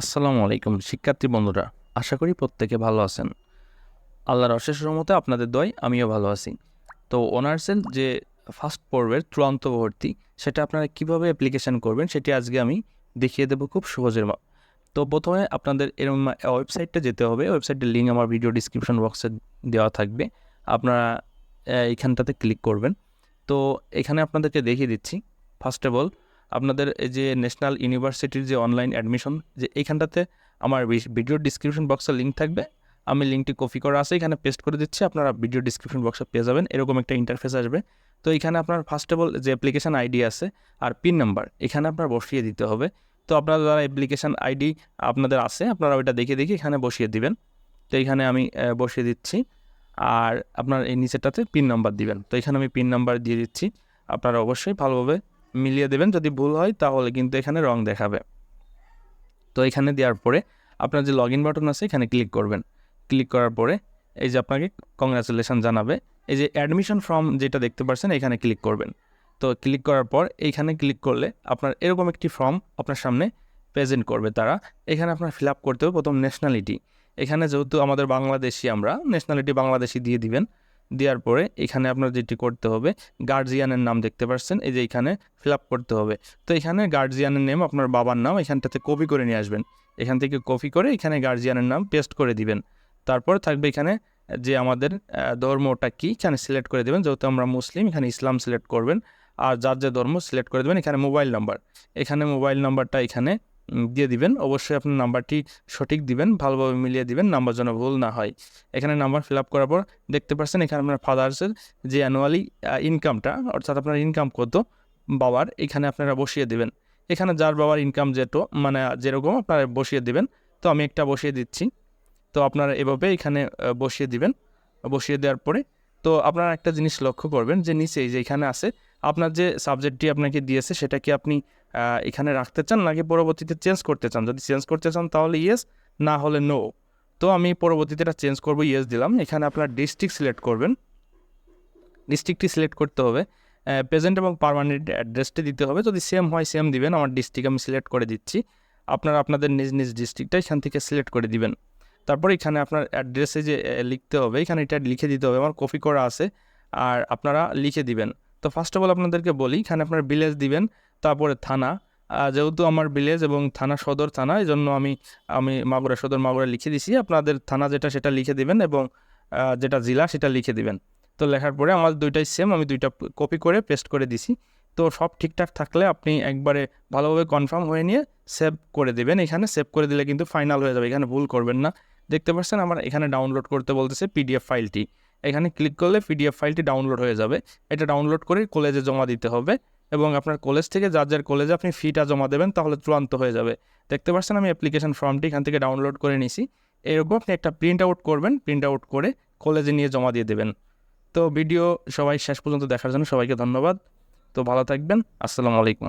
আসসালামু আলাইকুম, শিক্ষার্থী বন্ধুরা। আশা করি প্রত্যেকে ভালো আছেন। আল্লাহর অশেষ রহমতে আপনাদের দয় আমিও ভালো আছি। তো অনার্সের যে ফার্স্ট পর্বের চূড়ান্ত ভর্তি সেটা আপনারা কীভাবে অ্যাপ্লিকেশন করবেন সেটি আজকে আমি দেখিয়ে দেবো খুব সহজের তো প্রথমে আপনাদের এরকম ওয়েবসাইটটা যেতে হবে। ওয়েবসাইটের লিঙ্ক আমার ভিডিও ডিসক্রিপশন বক্সে দেওয়া থাকবে। আপনারা এইখানটাতে ক্লিক করবেন। তো এখানে আপনাদেরকে দেখিয়ে দিচ্ছি। ফার্স্ট অফ অল আপনাদের এই যে ন্যাশনাল ইউনিভার্সিটির যে অনলাইন অ্যাডমিশন যে এইখানটাতে আমার ভিডিও ডিসক্রিপশন বক্সে লিঙ্ক থাকবে। আমি লিঙ্কটি কপি করা আছে, এখানে পেস্ট করে দিচ্ছি, আপনারা ভিডিও ডিসক্রিপশন বক্সে পেয়ে যাবেন, এরকম একটা ইন্টারফেস আসবে। তো এখানে আপনার ফার্স্ট অফ অল যে অ্যাপ্লিকেশন আইডি আছে আর পিন নাম্বার এখানে আপনার বসিয়ে দিতে হবে। তো আপনার যারা অ্যাপ্লিকেশন আইডি আপনাদের আছে, আপনারা ওইটা দেখে দেখে এখানে বসিয়ে দিবেন। তো এখানে আমি বসিয়ে দিচ্ছি। আর আপনার এই নিচেটাতে পিন নাম্বার দিবেন। তো এখানে আমি পিন নাম্বার দিয়ে দিচ্ছি। আপনারা অবশ্যই ভালোভাবে মিলিয়ে দেবেন। যদি ভুল হয়, তাহলে কিন্তু এখানে রং দেখাবে। তো এখানে দেওয়ার পরে আপনার যে লগ ইন বাটন আছে, এখানে ক্লিক করবেন। ক্লিক করার পরে এই যে আপনাকে কংগ্রাচুলেশন জানাবে। এই যে অ্যাডমিশন ফর্ম যেটা দেখতে পাচ্ছেন, এখানে ক্লিক করবেন। তো ক্লিক করার পর এইখানে ক্লিক করলে আপনার এরকম একটি ফর্ম আপনার সামনে প্রেজেন্ট করবে তারা। এখানে আপনার ফিল আপ করতে হবে প্রথম ন্যাশনালিটি এখানে যেহেতু আমাদের বাংলাদেশি আমরা ন্যাশনালিটি বাংলাদেশি দিয়ে দিবেন। দেওয়ার পরে এখানে আপনার যেটি করতে হবে গার্জিয়ানের নাম দেখতে পাচ্ছেন, এই যে এখানে ফিল করতে হবে। তো এখানে গার্জিয়ানের নেম আপনার বাবার নাম, এখানটাতে কপি করে নিয়ে আসবেন। এখান থেকে কপি করে এখানে গার্জিয়ানের নাম পেস্ট করে দিবেন। তারপর থাকবে এখানে যে আমাদের ধর্মটা কী, এখানে সিলেক্ট করে দেবেন। যেহেতু আমরা মুসলিম, এখানে ইসলাম সিলেক্ট করবেন। আর যার যে ধর্ম সিলেক্ট করে দেবেন এখানে মোবাইল নাম্বার এখানে মোবাইল নাম্বারটা এখানে দিয়ে দিবেন। অবশ্যই আপনার নাম্বারটি সঠিক দিবেন, ভালোভাবে মিলিয়ে দিবেন, নাম্বার যেন ভুল না হয়। এখানে নাম্বার ফিল আপ করার পর দেখতে পাচ্ছেন এখানে আপনার ফাদার্সের যে অ্যানুয়ালি ইনকামটা অর্থাৎ আপনার ইনকাম কত, বাবার, এখানে আপনারা বসিয়ে দেবেন। এখানে যার বাবার ইনকাম যেটো মানে যেরকম আপনারা বসিয়ে দেবেন, তো আমি একটা বসিয়ে দিচ্ছি। তো আপনারা এভাবে এখানে বসিয়ে দিবেন। বসিয়ে দেওয়ার পরে, তো আপনারা একটা জিনিস লক্ষ্য করবেন যে নিচে যে এখানে আছে আপনার যে সাবজেক্টটি আপনাকে দিয়েছে, সেটা কি আপনি এখানে রাখতে চান নাকি পরবর্তীতে চেঞ্জ করতে চান? যদি চেঞ্জ করতে চান তাহলে ইয়েস না হলে নো তো আমি পরবর্তীতে এটা চেঞ্জ করব ইয়েস দিলাম। এখানে আপনার ডিস্ট্রিক্ট সিলেক্ট করবেন। ডিস্ট্রিক্টটি সিলেক্ট করতে হবে। প্রেজেন্ট এবং পারমানেন্ট অ্যাড্রেসটি দিতে হবে। যদি সেম হয় সেম দিবেন। আমার ডিস্ট্রিক্ট আমি সিলেক্ট করে দিচ্ছি। আপনারা আপনাদের নিজ নিজ ডিস্ট্রিক্টটা এখান থেকে সিলেক্ট করে দিবেন। তারপর এখানে আপনার অ্যাড্রেসে যে লিখতে হবে, এখানে এটা লিখে দিতে হবে। আমার কপি করা আছে। আর আপনারা লিখে দিবেন। তো ফার্স্ট অফ অল আপনাদেরকে বলি, এখানে আপনার ভিলেজ দিবেন, তারপরে থানা। যেহেতু আমার ভিলেজ এবং থানা সদর থানা এই জন্য আমি আমি মাগুরা সদর, মাগুরা লিখে দিছি। আপনাদের থানা যেটা, সেটা লিখে দিবেন এবং যেটা জেলা, সেটা লিখে দিবেন। তো লেখার পরে আমার দুইটাই সেম আমি দুইটা কপি করে পেস্ট করে দিছি। তো সব ঠিকঠাক থাকলে আপনি একবারে ভালোভাবে কনফার্ম হয়ে নিয়ে সেভ করে দেবেন। এখানে সেভ করে দিলে কিন্তু ফাইনাল হয়ে যাবে, এখানে ভুল করবেন না। দেখতে পাচ্ছেন, আমার এখানে ডাউনলোড করতে বলতেছে পিডিএফ ফাইলটি এখানে ক্লিক করলে পিডিএফ ফাইলটি ডাউনলোড হয়ে যাবে। এটা ডাউনলোড করে কলেজে জমা দিতে হবে এবং আপনার কলেজ থেকে যার যার কলেজে আপনি ফিটা জমা দেবেন তাহলে চূড়ান্ত হয়ে যাবে। দেখতে পাচ্ছেন আমি অ্যাপ্লিকেশন ফর্মটি এখান থেকে ডাউনলোড করে নিছি। এরকম আপনি একটা প্রিন্ট আউট করবেন। প্রিন্ট আউট করে কলেজে নিয়ে জমা দিয়ে দেবেন। তো ভিডিও সবাই শেষ পর্যন্ত দেখার জন্য সবাইকে ধন্যবাদ। তো ভালো থাকবেন। আসসালামু আলাইকুম।